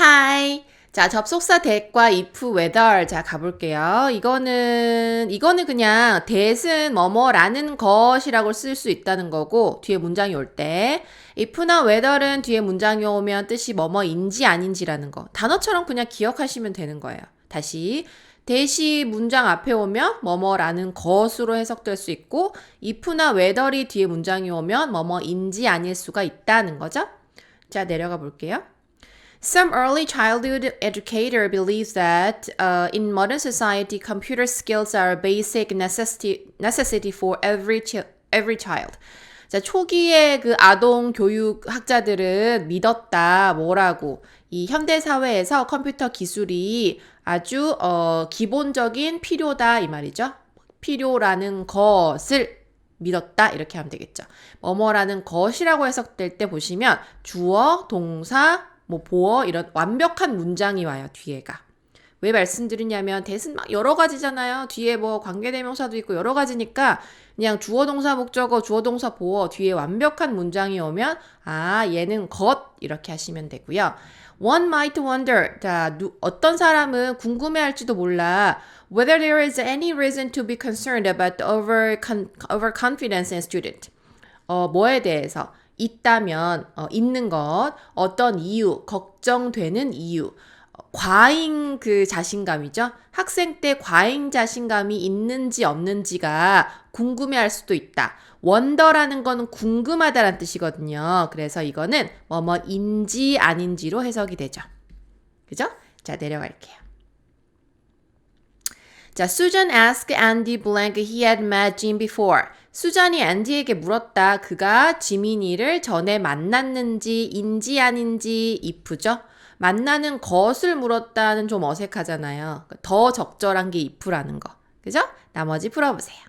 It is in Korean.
Hi. 자, 접속사 that과 if, whether. 자, 가볼게요. 이거는, 이거는 그냥 that은 뭐뭐라는 것이라고 쓸 수 있다는 거고, 뒤에 문장이 올 때. if나 whether은 뒤에 문장이 오면 뜻이 뭐뭐인지 아닌지라는 거. 단어처럼 그냥 기억하시면 되는 거예요. 다시. 대시 문장 앞에 오면 뭐뭐라는 것으로 해석될 수 있고 if나 whether이 뒤에 문장이 오면 뭐뭐인지 아닐 수가 있다는 거죠. 자, 내려가 볼게요. Some early childhood educator believes that uh, in modern society, computer skills are a basic necessity, necessity for every, chi- every child. 자, 초기에 그 아동 교육 학자들은 믿었다. 뭐라고? 이 현대 사회에서 컴퓨터 기술이 아주 어, 기본적인 필요다 이 말이죠. 필요라는 것을 믿었다 이렇게 하면 되겠죠. 뭐뭐라는 것이라고 해석될 때 보시면 주어, 동사, 뭐 보어 이런 완벽한 문장이 와요 뒤에가. 왜 말씀드리냐면 대신 막 여러 가지잖아요. 뒤에 뭐 관계대명사도 있고 여러 가지니까 그냥 주어 동사 목적어 주어 동사 보어 뒤에 완벽한 문장이 오면 아 얘는 것 이렇게 하시면 되고요. One might wonder 자 누, 어떤 사람은 궁금해할지도 몰라 whether there is any reason to be concerned about over overconfidence in student. 어 뭐에 대해서 있다면 어, 있는 것 어떤 이유 걱정되는 이유 어, 과잉 그 자신감이죠. 학생 때 과잉 자신감이 있는지 없는지가 궁금해할 수도 있다. 원더라는 거는 궁금하다라는 뜻이거든요. 그래서 이거는 뭐뭐인지 아닌지로 해석이 되죠. 그죠? 자, 내려갈게요. 자, Susan asked Andy blank he had met Jim before. 수잔이 앤디에게 물었다. 그가 지민이를 전에 만났는지 인지 아닌지 if죠. 만나는 것을 물었다는 좀 어색하잖아요. 더 적절한 게 if라는 거. 그죠? 나머지 풀어보세요.